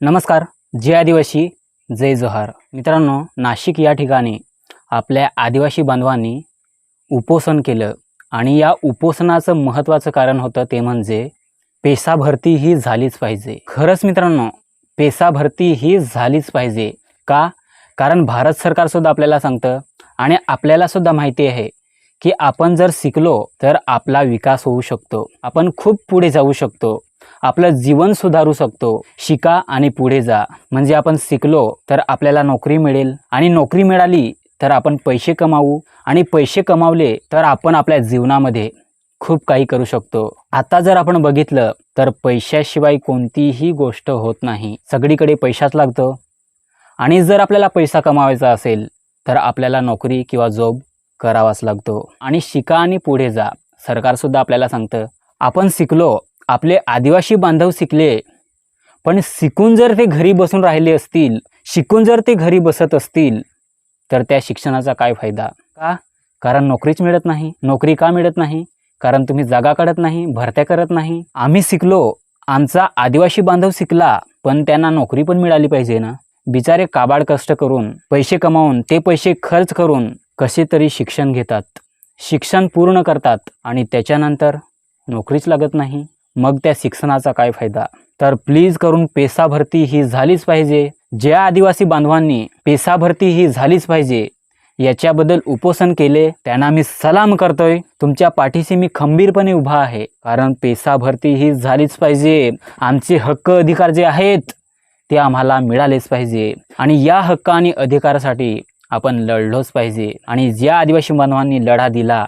नमस्कार जय आदिवासी जय जोहार. मित्रांनो नाशिक या ठिकाणी आपल्या आदिवासी बांधवांनी उपोषण केलं आणि या उपोषणाचं महत्त्वाचं कारण होतं ते म्हणजे पेसा भरती ही झालीच पाहिजे. खरंच मित्रांनो पेसा भरती ही झालीच पाहिजे. का? कारण भारत सरकारसुद्धा आपल्याला सांगतं आणि आपल्यालासुद्धा माहिती आहे की आपण जर शिकलो तर आपला विकास होऊ शकतो. आपण खूप पुढे जाऊ शकतो. आपलं जीवन सुधारू शकतो. शिका आणि पुढे जा. म्हणजे आपण शिकलो तर आपल्याला नोकरी मिळेल. आणि नोकरी मिळाली तर आपण पैसे कमावू. आणि पैसे कमावले तर आपण आपल्या जीवनामध्ये खूप काही करू शकतो. आता जर आपण बघितलं तर पैशाशिवाय कोणतीही गोष्ट होत नाही. सगळीकडे पैसाच लागतो. आणि जर आपल्याला पैसा कमावायचा असेल तर आपल्याला नोकरी किंवा जॉब करावाच लागतो. आणि शिका आणि पुढे जा. सरकारसुद्धा आपल्याला सांगतं आपण शिकलो आपले आदिवासी बांधव शिकले पण शिकून जर ते घरी बसून राहिले असतील शिकून जर ते घरी बसत असतील तर त्या शिक्षणाचा काय फायदा? का? कारण नोकरीच मिळत नाही. नोकरी का मिळत नाही? कारण तुम्ही जागा काढत नाही भरत्या करत नाही. आम्ही शिकलो आमचा आदिवासी बांधव शिकला पण त्यांना नोकरी पण मिळाली पाहिजे ना. बिचारे काबाड कष्ट करून पैसे कमावून ते पैसे खर्च करून कसे तरी शिक्षण घेतात. शिक्षण पूर्ण करतात आणि त्याच्यानंतर नोकरीच लागत नाही. मग त्या शिक्षणाचा काय फायदा? तर प्लीज करून पेसा भरती ही झालीच पाहिजे. ज्या आदिवासी बांधवांनी पेसा भरती ही झालीच पाहिजे याच्याबद्दल उपोषण केले त्यांना मी सलाम करतोय. तुमच्या पाठीशी मी खंबीरपणे उभा आहे कारण पेसा भरती ही झालीच पाहिजे. आमचे हक्क अधिकार जे आहेत ते आम्हाला मिळालेच पाहिजे. आणि या हक्क आणि अधिकारासाठी आपण लढलोच पाहिजे. आणि ज्या आदिवासी बांधवांनी लढा दिला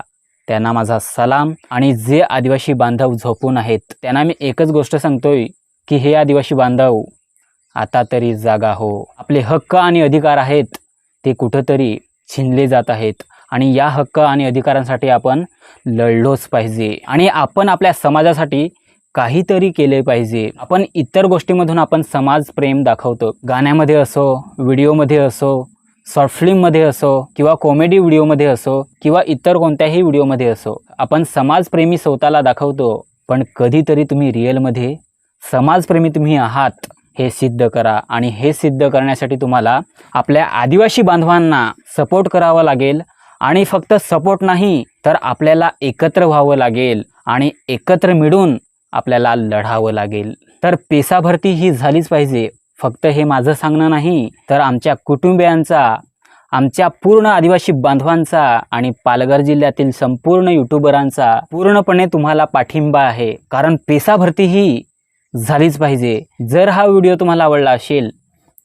त्यांना माझा सलाम. आणि जे आदिवासी बांधव झोपून आहेत त्यांना मी एकच गोष्ट सांगतोय की हे आदिवासी बांधव आता तरी जागा हो. आपले हक्क आणि अधिकार आहेत ते कुठंतरी छिनले जात आहेत. आणि या हक्क आणि अधिकारांसाठी आपण लढलोच पाहिजे. आणि आपण आपल्या समाजासाठी काहीतरी केले पाहिजे. आपण इतर गोष्टीमधून आपण समाज प्रेम दाखवतो. गाण्यामध्ये असो व्हिडिओमध्ये असो शॉर्ट फिल्ममध्ये असो किंवा कॉमेडी व्हिडिओमध्ये असो किंवा इतर कोणत्याही व्हिडिओमध्ये असो आपण समाजप्रेमी स्वतःला दाखवतो. पण कधीतरी तुम्ही रिअलमध्ये समाजप्रेमी तुम्ही आहात हे सिद्ध करा. आणि हे सिद्ध करण्यासाठी तुम्हाला आपल्या आदिवासी बांधवांना सपोर्ट करावा लागेल. आणि फक्त सपोर्ट नाही तर आपल्याला एकत्र व्हावं लागेल. आणि एकत्र मिळून आपल्याला लढावं लागेल. तर पेसाभरती ही झालीच पाहिजे. फक्त हे माझं सांगणं नाही तर आमच्या कुटुंबियांचा आमच्या पूर्ण आदिवासी बांधवांचा आणि पालघर जिल्ह्यातील संपूर्ण युट्यूबरांचा पूर्णपणे तुम्हाला पाठिंबा आहे. कारण पेसा भरती ही झालीच पाहिजे. जर हा व्हिडिओ तुम्हाला आवडला असेल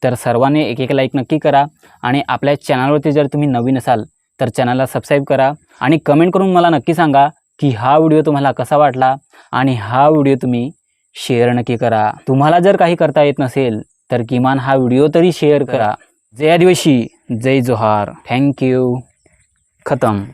तर सर्वांनी एक एक लाईक नक्की करा आणि आपल्या चॅनलवरती जर तुम्ही नवीन असाल तर चॅनलला सबस्क्राईब करा आणि कमेंट करून मला नक्की सांगा की हा व्हिडिओ तुम्हाला कसा वाटला आणि हा व्हिडिओ तुम्ही शेअर नक्की करा. तुम्हाला जर काही करता येत नसेल तर किमान हा व्हिडिओ तरी शेअर करा. जय आदिवासी जय जोहार. थँक्यू खतम.